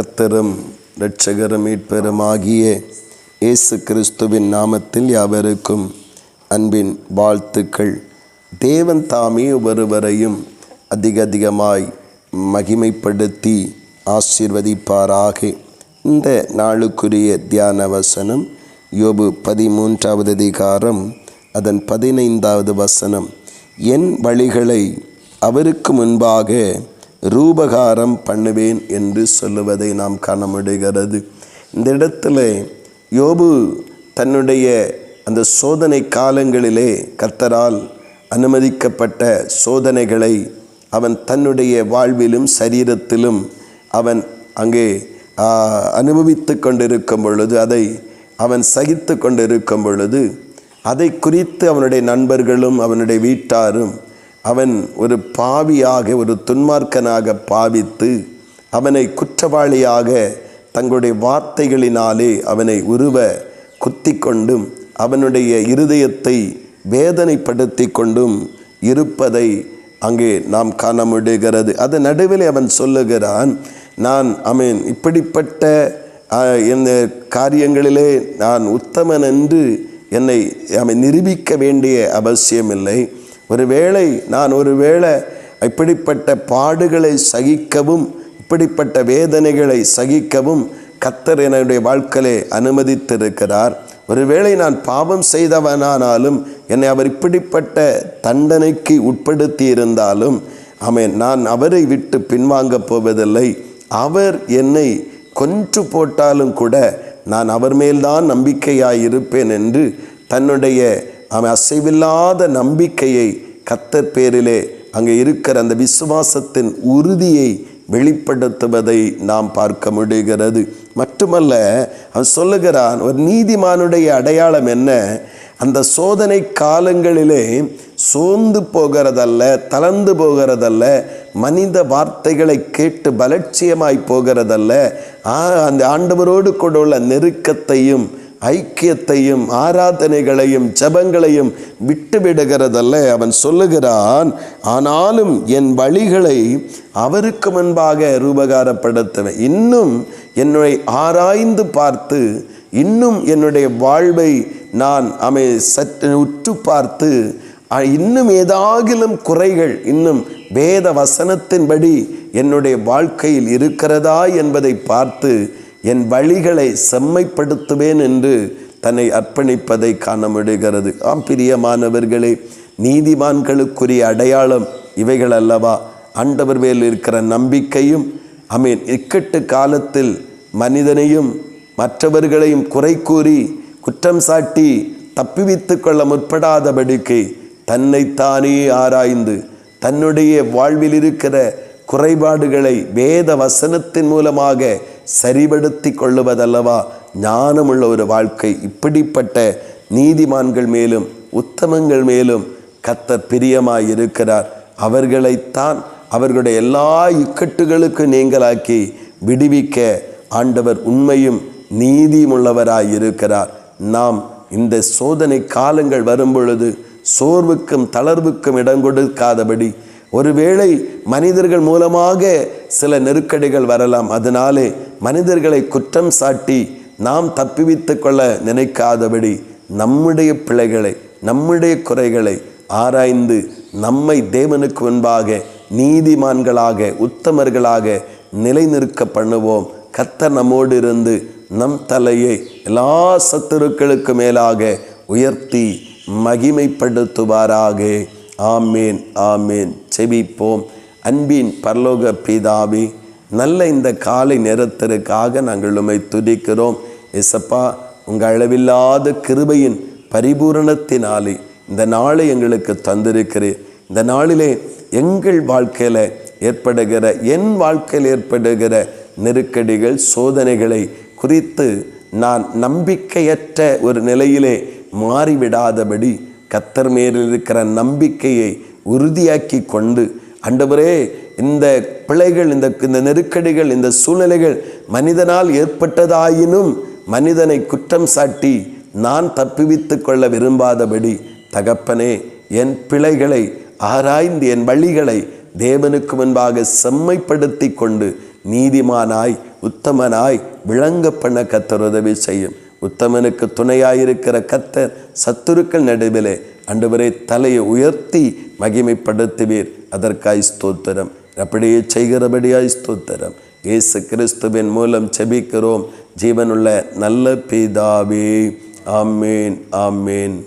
கத்தரும் இரட்சகரும் மீட்பெருமாகிய இயேசு கிறிஸ்துவின் நாமத்தில் யாவருக்கும் அன்பின் வாழ்த்துக்கள். தேவன் தாமே ஒருவரையும் அதிக அதிகமாய் மகிமைப்படுத்தி ஆசீர்வதிப்பாராக. இந்த நாளுக்குரிய தியான வசனம் யோபு பதிமூன்றாவது அதிகாரம் அதன் பதினைந்தாவது வசனம் என் வழிகளை அவருக்கு முன்பாக ரூபகாரம் பண்ணுவேன் என்று சொல்லுவதை நாம் காண முடிகிறது இந்த இடத்துல யோபு தன்னுடைய அந்த சோதனை காலங்களிலே கர்த்தரால் அனுமதிக்கப்பட்ட சோதனைகளை அவன் தன்னுடைய வாழ்விலும் சரீரத்திலும் அவன் அங்கே அனுபவித்து கொண்டிருக்கும் பொழுது அதை அவன் சகித்து கொண்டிருக்கும் பொழுது அதை குறித்து அவனுடைய நண்பர்களும் அவனுடைய வீட்டாரும் அவன் ஒரு பாவியாக ஒரு துன்மார்க்கனாக பாவித்து அவனை குற்றவாளியாக தங்களுடைய வார்த்தைகளினாலே அவனை உருவ குத்தி கொண்டும் அவனுடைய இருதயத்தை வேதனைப்படுத்தி கொண்டும் இருப்பதை அங்கே நாம் காண முடிகிறது அது நடுவில் அவன் சொல்லுகிறான் நான் அவன் இப்படிப்பட்ட இந்த காரியங்களிலே நான் உத்தமன் என்று என்னை அவன் நிரூபிக்க வேண்டிய அவசியமில்லை. ஒருவேளை நான் ஒருவேளை இப்படிப்பட்ட பாடுகளை சகிக்கவும் இப்படிப்பட்ட வேதனைகளை சகிக்கவும் கத்தர் என்னுடைய வாழ்க்கையை அனுமதித்திருக்கிறார். ஒருவேளை நான் பாவம் செய்தவனானாலும் என்னை அவர் இப்படிப்பட்ட தண்டனைக்கு உட்படுத்தி இருந்தாலும் நான் அவரை விட்டு பின்வாங்கப் போவதில்லை. அவர் என்னை கொன்று போட்டாலும் கூட நான் அவர் மேல்தான் நம்பிக்கையாயிருப்பேன் என்று தன்னுடைய அவன் அசைவில்லாத நம்பிக்கையை கத்தர் பேரிலே அங்கே இருக்கிற அந்த விசுவாசத்தின் உறுதியை வெளிப்படுத்துவதை நாம் பார்க்க முடிகிறது. மட்டுமல்ல அவன் சொல்லுகிறான் ஒரு நீதிமானுடைய அடையாளம் என்ன? அந்த சோதனை காலங்களிலே சோர்ந்து போகிறதல்ல தளர்ந்து போகிறதல்ல மனித வார்த்தைகளை கேட்டு பலட்சியமாய் போகிறதல்ல அந்த ஆண்டவரோடு கூட உள்ள நெருக்கத்தையும் ஐக்கியத்தையும் ஆராதனைகளையும் ஜெபங்களையும் விட்டுவிடுகிறதல்ல. அவன் சொல்லுகிறான் ஆனாலும் என் வழிகளை அவருக்கு முன்பாக ரூபகாரப்படுத்துவேன். இன்னும் என்னை ஆராய்ந்து பார்த்து இன்னும் என்னுடைய வாழ்வை நான் அமை சற்று உற்று பார்த்து இன்னும் ஏதாகிலும் குறைகள் இன்னும் வேத வசனத்தின்படி என்னுடைய வாழ்க்கையில் இருக்கிறதா என்பதை பார்த்து என் வழிகளை செம்மைப்படுத்துவேன் என்று தன்னை அர்ப்பணிப்பதை காண முடிகிறது ஆம் பிரியமானவர்களே நீதிமான்களுக்குரிய அடையாளம் இவைகள் அல்லவா? ஆண்டவர் மேல் இருக்கிற நம்பிக்கையும் அமீன் இக்கட்டு காலத்தில் மனிதனையும் மற்றவர்களையும் குறை கூறி குற்றம் சாட்டி தப்பிவித்து கொள்ள முற்படாதபடிக்கு தன்னைத்தானே ஆராய்ந்து தன்னுடைய வாழ்வில் இருக்கிற குறைபாடுகளை வேத வசனத்தின் மூலமாக சரிபடுத்தி கொள்ளுவதல்லவா ஞானமுள்ள ஒரு வாழ்க்கை. இப்படிப்பட்ட நீதிமான்கள் மேலும் உத்தமங்கள் மேலும் கத்தர் பிரியமாய் இருக்கிறார் அவர்களைத்தான் அவர்களுடைய எல்லா இக்கட்டுகளுக்கும் நீங்களாக்கி விடுவிக்க ஆண்டவர் உண்மையும் நீதியுமுள்ளவராய் இருக்கிறார் நாம் இந்த சோதனை காலங்கள் வரும்பொழுது சோர்வுக்கும் தளர்வுக்கும் இடம் கொடுக்காதபடி ஒருவேளை மனிதர்கள் மூலமாக சில நெருக்கடிகள் வரலாம். அதனாலே மனிதர்களை குற்றம் சாட்டி நாம் தப்பிவித்து கொள்ள நினைக்காதபடி நம்முடைய பிழைகளை நம்முடைய குறைகளை ஆராய்ந்து நம்மை தேவனுக்கு முன்பாக நீதிமான்களாக உத்தமர்களாக நிலைநிறுக்க பண்ணுவோம். கத்த நம்மோடு இருந்து நம் தலையை எல்லா சத்துருக்களுக்கு மேலாக உயர்த்தி மகிமைப்படுத்துவாராக. ஆமேன் ஆமேன். செபிப்போம். அன்பின் பரலோக பிதாவே நல்ல இந்த காலை நேரத்திற்காக நாங்கள் உம்மை துதிக்கிறோம். எசப்பா உங்கள் அளவில்லாத கிருபையின் பரிபூரணத்தினாலே இந்த நாளை எங்களுக்கு தந்திருக்கிறேன் இந்த நாளிலே எங்கள் வாழ்க்கையில் ஏற்படுகிற என் வாழ்க்கையில் ஏற்படுகிற நெருக்கடிகள் சோதனைகளை குறித்து நான் நம்பிக்கையற்ற ஒரு நிலையிலே மாறிவிடாதபடி கத்தர் மேலிருக்கிற நம்பிக்கையை உறுதியாக்கி கொண்டு ஆண்டவரே இந்த பிழைகள் இந்த இந்த நெருக்கடிகள் இந்த சூழ்நிலைகள் மனிதனால் ஏற்பட்டதாயினும் மனிதனை குற்றம் சாட்டி நான் தப்புவித்து கொள்ள விரும்பாதபடி தகப்பனே என் பிழைகளை ஆராய்ந்து என் வழிகளை தேவனுக்கு முன்பாக செம்மைப்படுத்தி கொண்டு நீதிமானாய் உத்தமனாய் விளங்க பண்ண கத்தர் உதவி செய்யும். உத்தமனுக்கு துணையாயிருக்கிற கத்தர் சத்துருக்கள் நடுவிலே அன்றுவரை தலையை உயர்த்தி மகிமைப்படுத்துவீர். அதற்காய் ஸ்தோத்திரம். அப்படியே செய்கிறபடியாய் ஸ்தோத்திரம். இயேசு கிறிஸ்துவின் மூலம் செபிக்கிறோம் ஜீவனுள்ள நல்ல பிதாவே. ஆமேன் ஆமேன்.